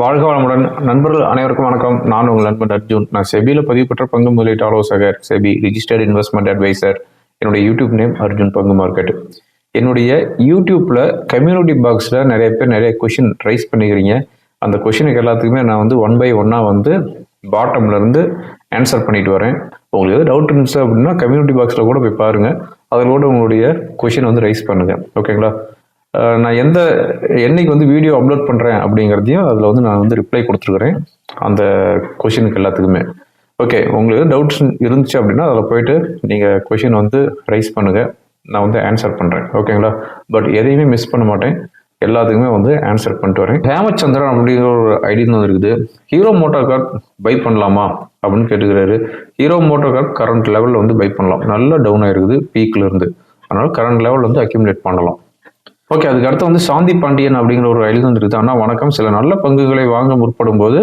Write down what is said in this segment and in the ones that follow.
வாழ்க வளமுடன். நண்பர்கள் அனைவருக்கும் வணக்கம். நான் உங்கள் நண்பன் அர்ஜுன். நான் செபியில் பதிவு பெற்ற பங்கு முதலீட்டு ஆலோசகர் செபி ரிஜிஸ்டர்ட் இன்வெஸ்ட்மெண்ட் அட்வைசர் என்னுடைய யூடியூப் நேம் அர்ஜுன் பங்கு மார்க்கெட் என்னுடைய யூடியூப்ல கம்யூனிட்டி பாக்ஸில் நிறைய பேர் நிறைய கொஷின் ரைஸ் பண்ணிக்கிறீங்க. அந்த கொஷினுக்கு எல்லாத்துக்குமே நான் வந்து ஒன் பை ஒன்னாக வந்து பாட்டம்ல இருந்து ஆன்சர் பண்ணிட்டு வரேன். உங்களுக்கு எதாவது டவுட் இருந்துச்சு அப்படின்னா கம்யூனிட்டி பாக்ஸில் கூட போய் பாருங்க. அதில் கூட உங்களுடைய கொஷின் வந்து ரைஸ் பண்ணுங்க. ஓகேங்களா நான் எந்த என்னைக்கு வந்து வீடியோ அப்லோட் பண்ணுறேன் அப்படிங்கிறதையும் அதில் வந்து நான் வந்து ரிப்ளை கொடுத்துருக்குறேன். அந்த கொஷினுக்கு எல்லாத்துக்குமே. ஓகே உங்களுக்கு டவுட்ஸ் இருந்துச்சு அப்படின்னா அதில் போயிட்டு நீங்கள் கொஷின் வந்து ரைஸ் பண்ணுங்கள் நான் வந்து ஆன்சர் பண்ணுறேன் ஓகேங்களா பட் எதையுமே மிஸ் பண்ண மாட்டேன். எல்லாத்துக்குமே வந்து ஆன்சர் பண்ணிட்டு வரேன். ஹேமச்சந்திரன் அப்படிங்கிற ஒரு ஐடியா வந்து இருக்குது. ஹீரோ மோட்டோ கார் பை பண்ணலாமா அப்படின்னு கேட்டுக்கிறாரு. ஹீரோ மோட்டோ கார் கரண்ட் லெவலில் வந்து பை பண்ணலாம். நல்லா டவுன் ஆயிருக்குது பீக்கில் இருந்து. அதனால் கரண்ட் லெவல் வந்து அக்யூமுலேட் பண்ணலாம். ஓகே அதுக்கு அடுத்து வந்து சாந்தி பாண்டியன் அப்படிங்கிற ஒரு ஐடி வந்து இருக்குது. ஆனால் வணக்கம். சில நல்ல பங்குகளை வாங்க முற்படும் போது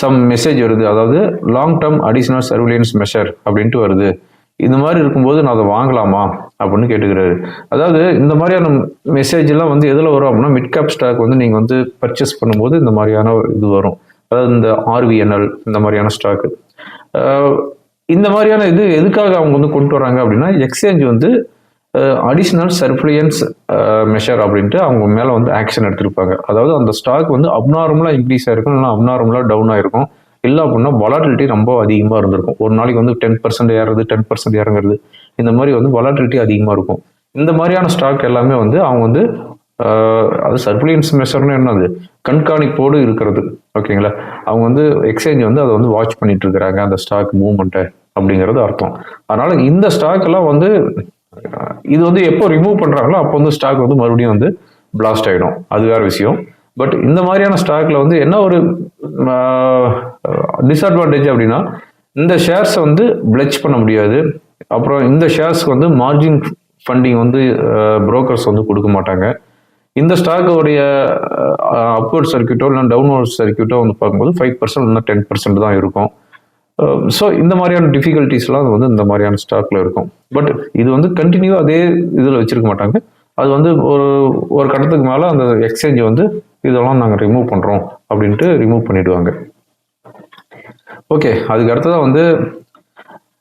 சம் மெசேஜ் வருது. அதாவது long term additional surveillance measure அப்படின்ட்டு வருது. இந்த மாதிரி இருக்கும்போது நான் அதை வாங்கலாமா அப்படின்னு கேட்டுக்கிறாரு. அதாவது இந்த மாதிரியான மெசேஜ் எல்லாம் வந்து எதில் வரும் அப்படின்னா மிட் கேப் ஸ்டாக் வந்து நீங்கள் வந்து பர்ச்சேஸ் பண்ணும்போது இந்த மாதிரியான இது வரும். அதாவது இந்த ஆர்விஎன்எல் இந்த மாதிரியான ஸ்டாக்கு இந்த மாதிரியான இது எதுக்காக அவங்க வந்து கொண்டு வராங்க அப்படின்னா எக்ஸ்சேஞ்ச் வந்து அடிஷ்னல் சர்ஃப்ளியன்ஸ் மெஷர் அப்படின்ட்டு அவங்க மேலே வந்து ஆக்ஷன் எடுத்திருப்பாங்க. அதாவது அந்த ஸ்டாக் வந்து அப்நார்மலாக இன்க்ரீஸ் ஆயிருக்கும் இல்லைனா அப்நார்மலாக டவுன் ஆயிருக்கும். இல்லை அப்படின்னா வலாட்டிலிட்டி ரொம்ப அதிகமாக இருந்திருக்கும். ஒரு நாளைக்கு வந்து டென் பர்சன்ட் ஏறுறது டென் பர்சன்ட் இறங்குறது இந்த மாதிரி வந்து வலாட்டிலிட்டி அதிகமாக இருக்கும். இந்த மாதிரியான ஸ்டாக் எல்லாமே வந்து அவங்க வந்து அது சர்ஃப்ளியன்ஸ் மெஷர்னு என்னது கண்காணிப்போடு இருக்கிறது. ஓகேங்களா? அவங்க வந்து எக்ஸ்சேஞ்ச் வந்து அதை வந்து வாட்ச் பண்ணிட்டு இருக்கிறாங்க அந்த ஸ்டாக் மூவ்மெண்ட்டை அப்படிங்கிறது அர்த்தம். அதனால இந்த ஸ்டாக் எல்லாம் வந்து இது வந்து எப்போ ரிமூவ் பண்ணுறாங்களோ அப்போ வந்து ஸ்டாக் வந்து மறுபடியும் வந்து பிளாஸ்ட் ஆகிடும் அது வேற விஷயம். பட் இந்த மாதிரியான ஸ்டாக்ல வந்து என்ன ஒரு டிஸ்அட்வான்டேஜ் அப்படின்னா இந்த ஷேர்ஸை வந்து பிளெச் பண்ண முடியாது. அப்புறம் இந்த ஷேர்ஸ்க்கு வந்து மார்ஜின் ஃபண்டிங் வந்து புரோக்கர்ஸ் வந்து கொடுக்க மாட்டாங்க. இந்த ஸ்டாக்கோடைய அப்வர்ட் சர்க்கியூட்டோ இல்லை டவுன்வர்ட் சர்க்கியூட்டோ வந்து பார்க்கும்போது ஃபைவ் பர்சன்ட் இல்லை டென் பர்சன்ட் தான் இருக்கும். Um, ஸோ இந்த மாதிரியான டிஃபிகல்ட்டிஸ்லாம் அது வந்து இந்த மாதிரியான ஸ்டாக்ல இருக்கும். பட் இது வந்து கண்டினியூ அதே இதில் வச்சிருக்க மாட்டாங்க. அது வந்து ஒரு ஒரு கட்டத்துக்கு மேலே அந்த எக்ஸ்சேஞ்ச் வந்து இதெல்லாம் நாங்கள் ரிமூவ் பண்ணுறோம் அப்படின்ட்டு ரிமூவ் பண்ணிடுவாங்க. ஓகே அதுக்கு அடுத்ததாக வந்து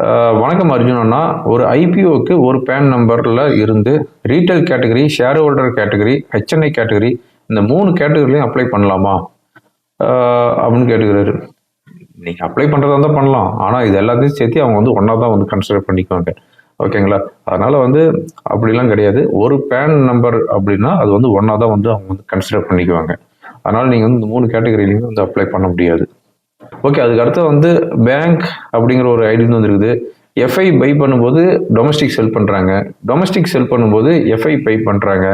uh, வணக்கம் அர்ஜுனன்னா ஒரு ஐபிஓக்கு ஒரு பேன் நம்பரில் இருந்து retail category shareholder category HNI category இந்த மூணு கேட்டகரிலையும் அப்ளை பண்ணலாமா? Uh, அப்படின்னு கேட்டுக்கிறாரு. நீங்கள் அப்ளை பண்ணுறதா இருந்தால் பண்ணலாம். ஆனால் இது எல்லாத்தையும் சேர்த்து அவங்க வந்து ஒன்றா தான் வந்து கன்சிடர் பண்ணிக்குவாங்க. ஓகேங்களா அதனால் வந்து அப்படிலாம் கிடையாது. ஒரு பேன் நம்பர் அப்படின்னா அது வந்து ஒன்றா தான் வந்து அவங்க வந்து கன்சிடர் பண்ணிக்குவாங்க. அதனால் நீங்கள் வந்து இந்த மூணு கேட்டகரியிலையுமே வந்து அப்ளை பண்ண முடியாது. ஓகே அதுக்கு அடுத்து வந்து பேங்க் அப்படிங்கிற ஒரு ஐடி வந்துருக்குது எஃப்ஐ பை பண்ணும்போது டொமஸ்டிக் செல் பண்ணுறாங்க டொமஸ்டிக் செல் பண்ணும்போது எஃப்ஐ பை பண்ணுறாங்க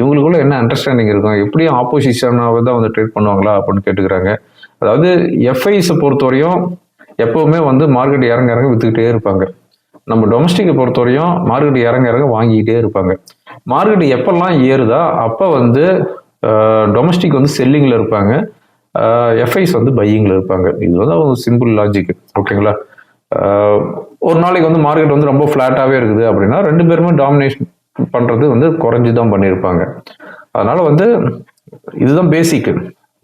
இவங்களுக்குள்ள என்ன அண்டர்ஸ்டாண்டிங் இருக்கும்? எப்படியும் ஆப்போசிஷனாக தான் வந்து ட்ரேட் பண்ணுவாங்களா அப்படின்னு கேட்டுக்கிறாங்க. அதாவது எஃப்ஐஸை பொறுத்தவரையும் எப்பவுமே வந்து மார்க்கெட் இறங்க இறங்க வித்துக்கிட்டே இருப்பாங்க. நம்ம டொமஸ்டிக்கை பொறுத்தவரையும் மார்க்கெட் இறங்க இறங்க வாங்கிக்கிட்டே இருப்பாங்க. மார்க்கெட் எப்பெல்லாம் ஏறுதா அப்போ வந்து டொமஸ்டிக் வந்து செல்லிங்கில் இருப்பாங்க. எஃப்ஐஸ் வந்து பையிங்கில் இருப்பாங்க. இது வந்து ஒரு சிம்பிள் லாஜிக் ஓகேங்களா? ஒரு நாளைக்கு வந்து மார்க்கெட் வந்து ரொம்ப ஃப்ளாட்டாகவே இருக்குது அப்படின்னா ரெண்டு பேருமே டாமினேஷன் பண்ணுறது வந்து குறைஞ்சி தான் பண்ணியிருப்பாங்க. அதனால் வந்து இதுதான் பேசிக்கு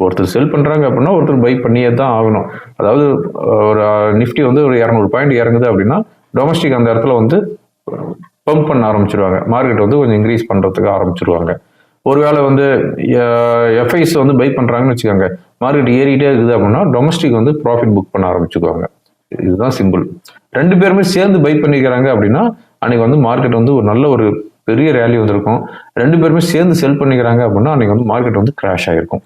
ஒருத்தர் செல் பண்ணுறாங்க அப்படின்னா ஒருத்தர் பை பண்ணியே தான் ஆகணும். அதாவது ஒரு நிஃப்டி வந்து ஒரு இரநூறு பாயிண்ட் இறங்குது அப்படின்னா டொமஸ்டிக் அந்த இடத்துல வந்து பம்ப் பண்ண ஆரம்பிச்சிருவாங்க. மார்க்கெட் வந்து கொஞ்சம் இன்க்ரீஸ் பண்ணுறதுக்கு ஆரம்பிச்சிருவாங்க. ஒருவேளை வந்து எஃப்ஐஸ் வந்து பை பண்ணுறாங்கன்னு வச்சுக்கோங்க. மார்க்கெட் ஏறிட்டே இருக்குது அப்படின்னா டொமஸ்டிக் வந்து ப்ராஃபிட் புக் பண்ண ஆரம்பிச்சுக்குவாங்க இதுதான் சிம்பிள் ரெண்டு பேருமே சேர்ந்து பை பண்ணிக்கிறாங்க அப்படின்னா அன்றைக்கி வந்து மார்க்கெட் வந்து ஒரு நல்ல ஒரு பெரிய ரேலி வந்திருக்கும். ரெண்டு பேருமே சேர்ந்து செல் பண்ணிக்கிறாங்க அப்படின்னா அன்றைக்கி வந்து மார்க்கெட் வந்து கிராஷ் ஆகிருக்கும்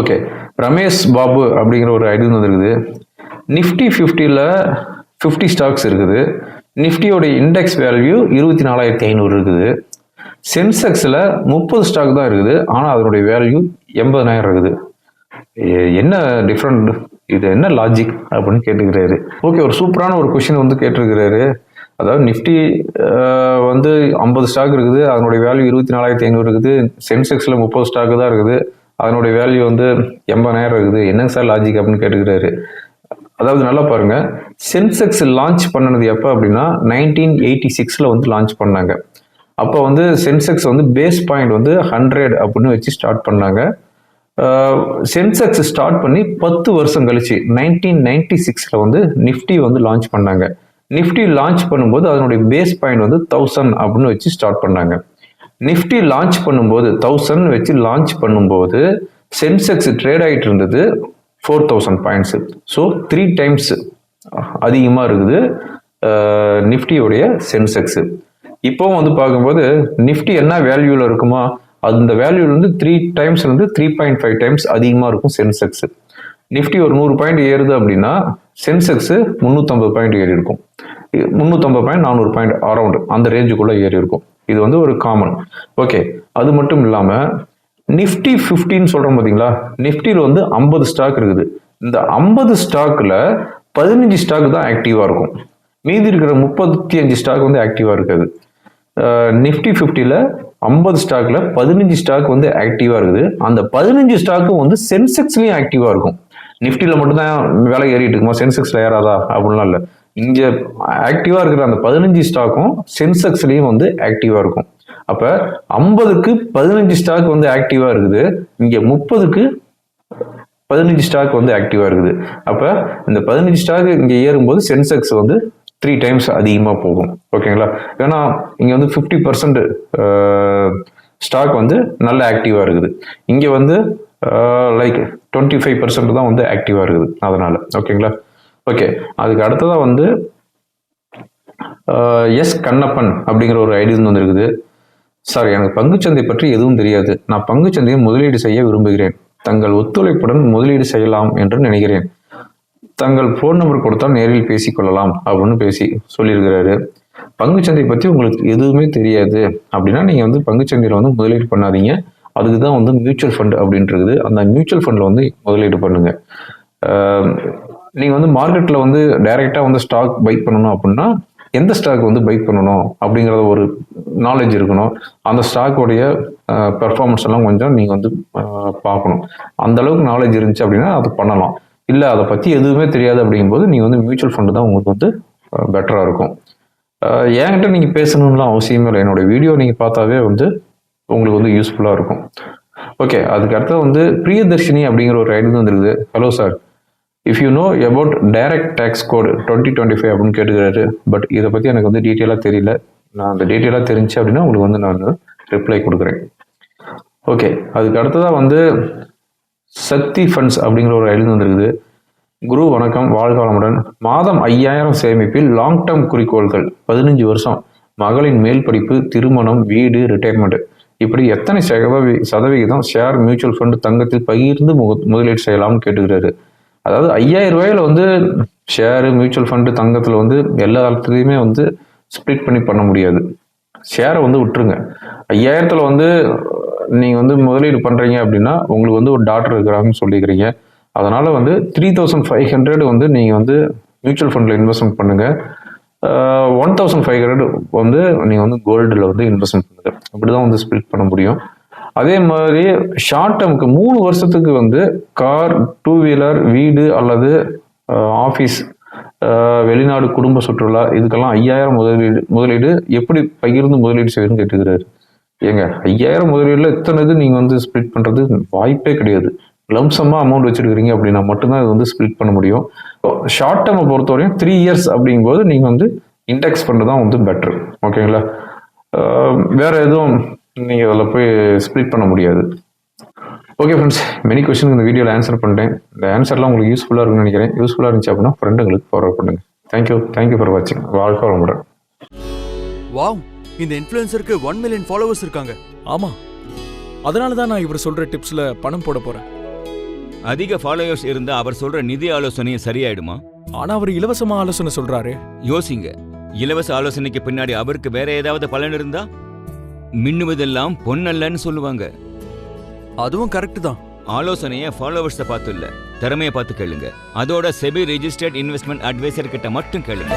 ஓகே ரமேஷ் பாபு அப்படிங்கிற ஒரு ஐடி வந்துருக்குது நிஃப்டி ஃபிஃப்டியில் ஃபிஃப்டி ஸ்டாக்ஸ் இருக்குது. நிஃப்டியோடைய இண்டெக்ஸ் வேல்யூ இருபத்தி நாலாயிரத்தி ஐநூறு இருக்குது. சென்செக்ஸில் முப்பது ஸ்டாக் தான் இருக்குது. ஆனால் அதனுடைய வேல்யூ எண்பதனாயிரம் இருக்குது. என்ன டிஃப்ரெண்ட் இது என்ன லாஜிக் அப்படின்னு கேட்டுக்கிறாரு. ஓகே ஒரு சூப்பரான ஒரு கொஷின் வந்து கேட்டிருக்கிறாரு. அதாவது நிஃப்டி வந்து ஐம்பது ஸ்டாக் இருக்குது. அதனுடைய வேல்யூ இருபத்தி நாலாயிரத்தி ஐநூறு இருக்குது. சென்செக்ஸில் முப்பது ஸ்டாக் தான் இருக்குது. அதனுடைய வேல்யூ வந்து எண்பதாயிரம் இருக்குது. என்னங்க சார் லாஜிக் அப்படின்னு கேட்டுக்கிறாரு. அதாவது நல்லா பாருங்க. சென்செக்ஸ் லான்ச் பண்ணினது எப்போ அப்படின்னா நைன்டீன் எயிட்டி சிக்ஸில் வந்து லான்ச் பண்ணாங்க. அப்போ வந்து சென்செக்ஸ் வந்து பேஸ் பாயிண்ட் வந்து ஹண்ட்ரட் அப்படின்னு வச்சு ஸ்டார்ட் பண்ணாங்க. சென்செக்ஸ் ஸ்டார்ட் பண்ணி பத்து வருஷம் கழிச்சு நைன்டீன் நைன்டி சிக்ஸில் வந்து நிஃப்டி வந்து லான்ச் பண்ணாங்க. நிஃப்டி லான்ச் பண்ணும்போது அதனுடைய பேஸ் பாயிண்ட் வந்து தௌசண்ட் அப்படின்னு வச்சு ஸ்டார்ட் பண்ணாங்க. நிஃப்டி லான்ச் பண்ணும்போது தௌசண்ட் வச்சு லான்ச் பண்ணும்போது சென்செக்ஸ் ட்ரேட் ஆகிட்டு இருந்தது four thousand points so three times அதிகமாக இருக்குது நிஃப்டியோடைய சென்செக்ஸு இப்போ வந்து பார்க்கும்போது நிஃப்டி என்ன வேல்யூவில் இருக்குமா அந்த வேல்யூல இருந்து த்ரீ டைம்ஸ்லேருந்து த்ரீ பாயிண்ட் ஃபைவ் டைம்ஸ் அதிகமாக இருக்கும் சென்செக்ஸ் நிஃப்டி ஒரு நூறு பாயிண்ட் ஏறுது அப்படின்னா சென்செக்ஸ் முந்நூற்றம்பது பாயிண்ட் ஏறி இருக்கும் முந்நூற்றம்பது பாயிண்ட் நானூறு பாயிண்ட் அரௌண்ட் அந்த ரேஞ்சுக்குள்ளே ஏறி இருக்கும் இது வந்து ஒரு காமன் ஓகே அது மட்டும் இல்லாமல் நிஃப்டி ஃபிஃப்டின்னு சொல்கிறோம் பார்த்தீங்களா நிஃப்டியில் வந்து ஐம்பது ஸ்டாக் இருக்குது. இந்த ஐம்பது ஸ்டாக்கில் பதினஞ்சு ஸ்டாக் தான் ஆக்டிவாக இருக்கும். மீதி இருக்கிற முப்பத்தி அஞ்சு ஸ்டாக் வந்து ஆக்டிவாக இருக்காது. நிஃப்டி ஃபிஃப்டியில் ஐம்பது ஸ்டாக்ல பதினஞ்சு ஸ்டாக் வந்து ஆக்டிவாக இருக்குது. அந்த பதினஞ்சு ஸ்டாக்கும் வந்து சென்செக்ஸ்லேயும் ஆக்டிவாக இருக்கும். நிஃப்டியில் மட்டும்தான் விலை ஏறிட்டு இருக்குமா? சென்செக்ஸில் ஏறாதா? அப்படின்லாம் இல்லை. இங்கே ஆக்டிவாக இருக்கிற அந்த பதினஞ்சு ஸ்டாக்கும் சென்செக்ஸ்லேயும் வந்து ஆக்டிவாக இருக்கும். அப்போ ஐம்பதுக்கு பதினஞ்சு ஸ்டாக் வந்து ஆக்டிவாக இருக்குது. இங்கே முப்பதுக்கு பதினஞ்சு ஸ்டாக் வந்து ஆக்டிவாக இருக்குது. அப்போ இந்த பதினஞ்சு ஸ்டாக் இங்கே ஏறும்போது சென்செக்ஸ் வந்து த்ரீ டைம்ஸ் அதிகமாக போகும். ஓகேங்களா ஏன்னா இங்கே வந்து ஃபிஃப்டி பர்சன்ட் ஸ்டாக் வந்து நல்ல ஆக்டிவாக இருக்குது. இங்கே வந்து லைக் டுவெண்ட்டி ஃபைவ் பர்சன்ட் தான் வந்து ஆக்டிவாக இருக்குது. அதனால். ஓகேங்களா ஓகே அதுக்கு அடுத்ததாக வந்து எஸ் கண்ணப்பன் அப்படிங்கிற ஒரு ஐடி வந்து இருக்குது சார் எனக்கு பங்குச்சந்தை பற்றி எதுவும் தெரியாது. நான் பங்குச்சந்தையை முதலீடு செய்ய விரும்புகிறேன். தங்கள் ஒத்துழைப்புடன் முதலீடு செய்யலாம் என்று நினைக்கிறேன். தங்கள் ஃபோன் நம்பர் கொடுத்தால் நேரில் பேசிக்கொள்ளலாம் அப்படின்னு பேசி சொல்லியிருக்கிறாரு. பங்குச்சந்தை பற்றி உங்களுக்கு எதுவுமே தெரியாது. அப்படின்னா நீங்கள் வந்து பங்குச்சந்தையில் வந்து முதலீடு பண்ணாதீங்க. அதுக்கு தான் வந்து மியூச்சுவல் ஃபண்ட் அப்படின்ட்டு இருக்குது. அந்த மியூச்சுவல் ஃபண்டில் வந்து முதலீடு பண்ணுங்கள் நீங்கள் வந்து மார்க்கெட்டில் வந்து டைரெக்டாக வந்து ஸ்டாக் பைக் பண்ணணும் அப்படின்னா எந்த ஸ்டாக் வந்து பைக் பண்ணணும் அப்படிங்கிறத ஒரு நாலேஜ் இருக்கணும். அந்த ஸ்டாக்கோடைய பெர்ஃபார்மன்ஸ் எல்லாம் கொஞ்சம் நீங்கள் வந்து பார்க்கணும். அந்த அளவுக்கு நாலேஜ் இருந்துச்சு அப்படின்னா அது பண்ணலாம். இல்லை அதை பற்றி எதுவுமே தெரியாது அப்படிங்கும்போது நீங்கள் வந்து மியூச்சுவல் ஃபண்டு தான் உங்களுக்கு வந்து பெட்டராக இருக்கும். என்கிட்ட நீங்கள் பேசணும்லாம் அவசியமே இல்லை. என்னோட வீடியோ நீங்கள் பார்த்தாவே வந்து உங்களுக்கு வந்து யூஸ்ஃபுல்லாக இருக்கும். ஓகே அதுக்கடுத்து வந்து பிரியதர்ஷினி அப்படிங்கிற ஒரு ஐடி வந்துருக்குது hello sir if you know about direct tax code twenty twenty five அப்படின்னு கேட்டுக்கிறாரு பட் இதை பற்றி எனக்கு வந்து டீட்டெயிலாக தெரியல. நான் அந்த டீட்டெயிலாக தெரிஞ்சு அப்படின்னா உங்களுக்கு வந்து நான் ரிப்ளை கொடுக்குறேன். ஓகே அதுக்கு அடுத்ததாக வந்து சக்தி ஃபண்ட்ஸ் அப்படிங்கிற ஒரு ஐடி வந்திருக்குது. குரு வணக்கம் வாழ்காலமுடன். மாதம் ஐயாயிரம் சேமிப்பில் லாங் டேர்ம் குறிக்கோள்கள் பதினஞ்சு வருஷம். மகளின் மேல் படிப்பு திருமணம் வீடு ரிட்டையர்மெண்ட் இப்படி எத்தனை சதவி சதவிகிதம் ஷேர் மியூச்சுவல் ஃபண்ட் தங்கத்தில் பகிர்ந்து முக- முதலீடு செய்யலாம்னு கேட்டுக்கிறாரு. அதாவது ஐயாயிரம் ரூபாயில வந்து ஷேரு மியூச்சுவல் ஃபண்டு தங்கத்தில் வந்து எல்லா இடத்துலையுமே வந்து ஸ்ப்ளிட் பண்ணி பண்ண முடியாது. ஷேரை வந்து விட்டுருங்க. ஐயாயிரத்தில் வந்து நீங்கள் வந்து முதலீடு பண்ணுறீங்க அப்படின்னா உங்களுக்கு வந்து ஒரு டாக்டர் இருக்கிறாங்கன்னு சொல்லிக்கிறீங்க. அதனால் வந்து த்ரீ தௌசண்ட் ஃபைவ் ஹண்ட்ரட் வந்து நீங்கள் வந்து மியூச்சுவல் ஃபண்டில் இன்வெஸ்ட்மெண்ட் பண்ணுங்கள் ஒன் தௌசண்ட் ஃபைவ் ஹண்ட்ரட் வந்து நீங்கள் வந்து கோல்டில் வந்து இன்வெஸ்ட்மெண்ட் பண்ணுங்கள் அப்படி தான் வந்து ஸ்ப்ளிட் பண்ண முடியும். அதே மாதிரி ஷார்ட் டேர்முக்கு மூணு வருஷத்துக்கு வந்து கார் டூ வீலர் வீடு அல்லது ஆஃபீஸ் வெளிநாடு குடும்ப சுற்றுலா இதுக்கெல்லாம் ஐயாயிரம் முதலீடு முதலீடு எப்படி பகிர்ந்து முதலீடு செய்யணும்னு கேட்டுக்கிறாரு. ஏங்க ஐயாயிரம் முதலீடுல இத்தனை இது நீங்கள் வந்து ஸ்ப்ளிட் பண்ணுறது வாய்ப்பே கிடையாது. லம்சமாக அமௌண்ட் வச்சிருக்கிறீங்க அப்படின்னா மட்டும்தான் இது வந்து ஸ்ப்ளிட் பண்ண முடியும். ஷார்ட் டேர்மை பொறுத்தவரையும் த்ரீ இயர்ஸ் அப்படிங்கும்போது நீங்கள் வந்து இண்டெக்ஸ் பண்ணுறது தான் வந்து பெட்ரு ஓகேங்களா வேற எதுவும் நீங்கள் அதில் போய் ஸ்ப்ளிட் பண்ண முடியாது. ஓகே ஃப்ரெண்ட்ஸ் மெனி கொஸ்டின் இந்த வீடியோவில் ஆன்சர் பண்ணிட்டேன். இந்த ஆன்சர்லாம் உங்களுக்கு யூஸ்ஃபுல்லாக இருக்கும்னு நினைக்கிறேன். யூஸ்ஃபுல்லாக இருந்துச்சு அப்படின்னா ஃப்ரெண்டுங்களுக்கு ஃபார்வர்ட் பண்ணுங்க. Thank you thank you for வாட்சிங் வாழ்க்கை வளமுடன். வாவ் இந்த இன்ஃப்ளூயன்சருக்கு ஒன் மில்லியன் ஃபாலோவர்ஸ் இருக்காங்க. ஆமா. அதனால தான் நான் இவர் சொல்ற டிப்ஸ்ல பணம் போட போறேன். அதிக ஃபாலோயர்ஸ் இருந்தா அவர் சொல்ற நிதி ஆலோசனையும் சரியாயிடுமா? ஆனா அவர் இலவசமா ஆலோசனை சொல்றாரு. யோசிங்க. இலவச ஆலோசனைக்கு பின்னாடி அவருக்கு வேற ஏதாவது பலன் இருந்தா? மின்னுவதெல்லாம் பொன்னல்லன்னு சொல்லுவாங்க. அதுவும் கரெக்ட் தான். ஆலோசனைய ஃபாலோவர்ஸை பார்த்து இல்ல திறமையை பார்த்து கேளுங்க. அதோட செபி ரெஜிஸ்டர்ட் இன்வெஸ்ட்மெண்ட் அட்வைசர் கிட்ட மட்டும் கேளுங்க.